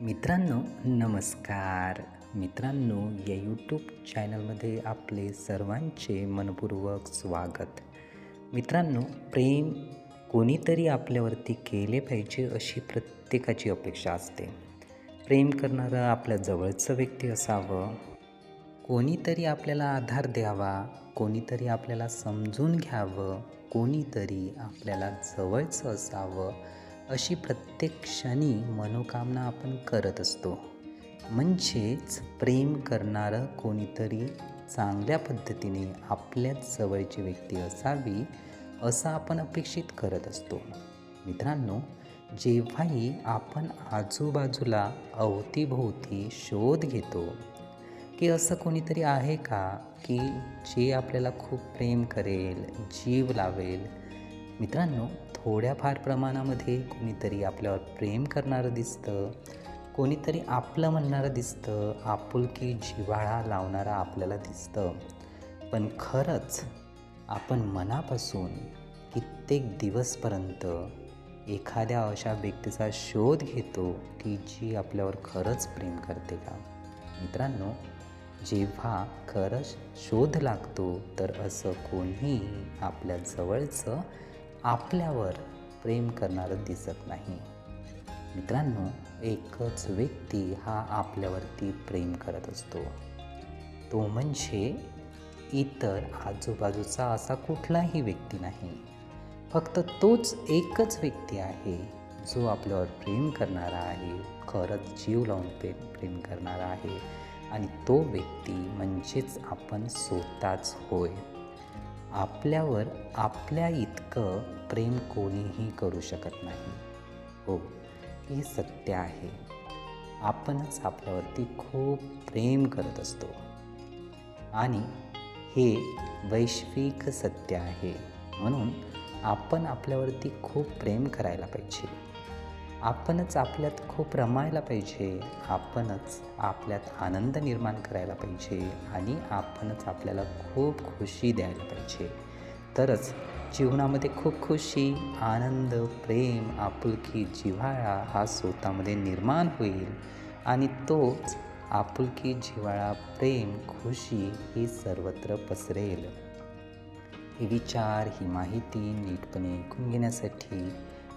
मित्रांनो नमस्कार. मित्रांनो या यूट्यूब चॅनलमध्ये आपले सर्वांचे मनपूर्वक स्वागत. मित्रांनो प्रेम कोणीतरी आपल्यावरती केले पाहिजे अशी प्रत्येकाची अपेक्षा असते. प्रेम करणारं आपल्या जवळचं व्यक्ती असावं. कोणीतरी आपल्याला आधार द्यावा कोणीतरी आपल्याला समजून घ्यावं कोणीतरी आपल्याला जवळचं असावं. अशी प्रत्येक क्षणी मनोकामना आपण करत असतो. म्हणजेच प्रेम करणारं कोणीतरी चांगल्या पद्धतीने आपल्याच जवळची व्यक्ती असावी असं आपण अपेक्षित करत असतो. मित्रांनो जेव्हाही आपण आजूबाजूला अवतीभोवती शोध घेतो की असं कोणीतरी आहे का की जे आपल्याला खूप प्रेम करेल जीव लावेल? मित्रांनो थोड्याफार प्रमाणामध्ये कोणीतरी आपल्यावर प्रेम करणारं दिसतं कोणीतरी आपलं म्हणणारं दिसतं आपुलकी जिव्हाळा लावणारा आपल्याला दिसतं. पण खरंच आपण मनापासून कित्येक दिवसपर्यंत एखाद्या अशा व्यक्तीचा शोध घेतो की जी आपल्यावर खरंच प्रेम करते का? मित्रांनो जेव्हा खरंच शोध लागतो तर असं कोणीही आपल्या जवळचं आपल्यावर प्रेम करणारं दिसत नाही. मित्रांनो एकच व्यक्ती हा आपल्यावरती प्रेम करत असतो. तो म्हणजे इतर आजूबाजूचा असा कुठलाही व्यक्ती नाही. फक्त तोच एकच व्यक्ती आहे जो आपल्यावर प्रेम करणारा आहे खरंच जीव लावून प्रेम प्रेम करणारा आहे. आणि तो व्यक्ती म्हणजेच आपण स्वतःच होय. आपल्यावर आपल्या इतकं प्रेम कोणीही करू शकत नाही. हो हे सत्य आहे. आपणच आपल्यावरती खूप प्रेम करत असतो. आणि हे वैश्विक सत्य आहे. म्हणून आपण आपल्यावरती खूप प्रेम करायला पाहिजे. आपणच आपल्यात खूप रमायला पाहिजे. आपणच आपल्यात आनंद निर्माण करायला पाहिजे आणि आपणच आपल्याला खूप खुशी द्यायला पाहिजे. तरच जीवनामध्ये खूप खुशी आनंद प्रेम आपुलकी जिव्हाळा हा स्वतःमध्ये निर्माण होईल आणि तोच आपुलकी जिव्हाळा प्रेम खुशी ही सर्वत्र पसरेल. हे विचार ही माहिती नीटपणे ऐकून घेण्यासाठी